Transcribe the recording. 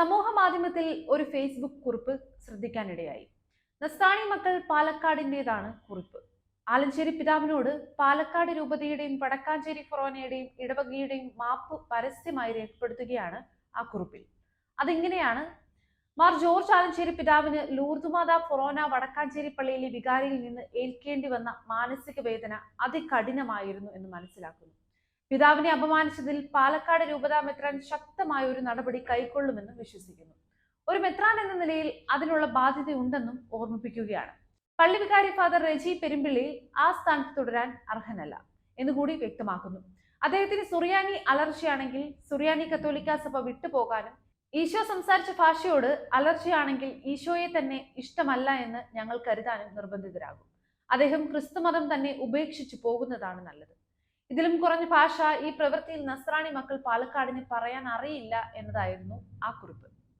സമൂഹ മാധ്യമത്തിൽ ഒരു ഫേസ്ബുക്ക് കുറിപ്പ് ശ്രദ്ധിക്കാനിടയായി. നസ്താണി മക്കൾ പാലക്കാടിന്റെതാണ് കുറിപ്പ്. ആലഞ്ചേരി പിതാവിനോട് പാലക്കാട് രൂപതയുടെയും വടക്കാഞ്ചേരി ഫൊറോനയുടെയും ഇടവകയുടെയും മാപ്പ് പരസ്യമായി രേഖപ്പെടുത്തുകയാണ് ആ കുറിപ്പിൽ. അതിങ്ങനെയാണ്? മാർ ജോർജ് ആലഞ്ചേരി പിതാവിന് ലൂർദുമാത ഫൊറോന വടക്കാഞ്ചേരി പള്ളിയിലെ വികാരിയിൽ നിന്ന് ഏൽക്കേണ്ടി വന്ന മാനസിക വേദന അതികഠിനമായിരുന്നു എന്ന് മനസ്സിലാക്കുന്നു. പിതാവിനെ അപമാനിച്ചതിൽ പാലക്കാട് രൂപതാ മെത്രാൻ ശക്തമായ ഒരു നടപടി കൈക്കൊള്ളുമെന്നും വിശ്വസിക്കുന്നു. ഒരു മെത്രാൻ എന്ന നിലയിൽ അതിനുള്ള ബാധ്യത ഉണ്ടെന്നും ഓർമ്മിപ്പിക്കുകയാണ് പള്ളിവികാരി ഫാദർ റെജി പെരുമ്പിള്ളി ആ സ്ഥാനത്ത് തുടരാൻ അർഹനല്ല എന്നുകൂടി വ്യക്തമാക്കുന്നു. അദ്ദേഹത്തിന് സുറിയാനി അലർജിയാണെങ്കിൽ സുറിയാനി കത്തോലിക്ക സഭ വിട്ടുപോകാനും ഈശോ സംസാരിച്ച ഭാഷയോട് അലർജിയാണെങ്കിൽ ഈശോയെ തന്നെ ഇഷ്ടമല്ല എന്ന് ഞങ്ങൾ കരുതാനും നിർബന്ധിതരാകും. അദ്ദേഹം ക്രിസ്തുമതം തന്നെ ഉപേക്ഷിച്ചു പോകുന്നതാണ് നല്ലത്. ഇതിലും കുറഞ്ഞ ഭാഷ ഈ പ്രവൃത്തിയിൽ നസ്രാണി മക്കൾ പാലക്കാടിന് പറയാൻ അറിയില്ല എന്നതായിരുന്നു ആ കുറിപ്പ്.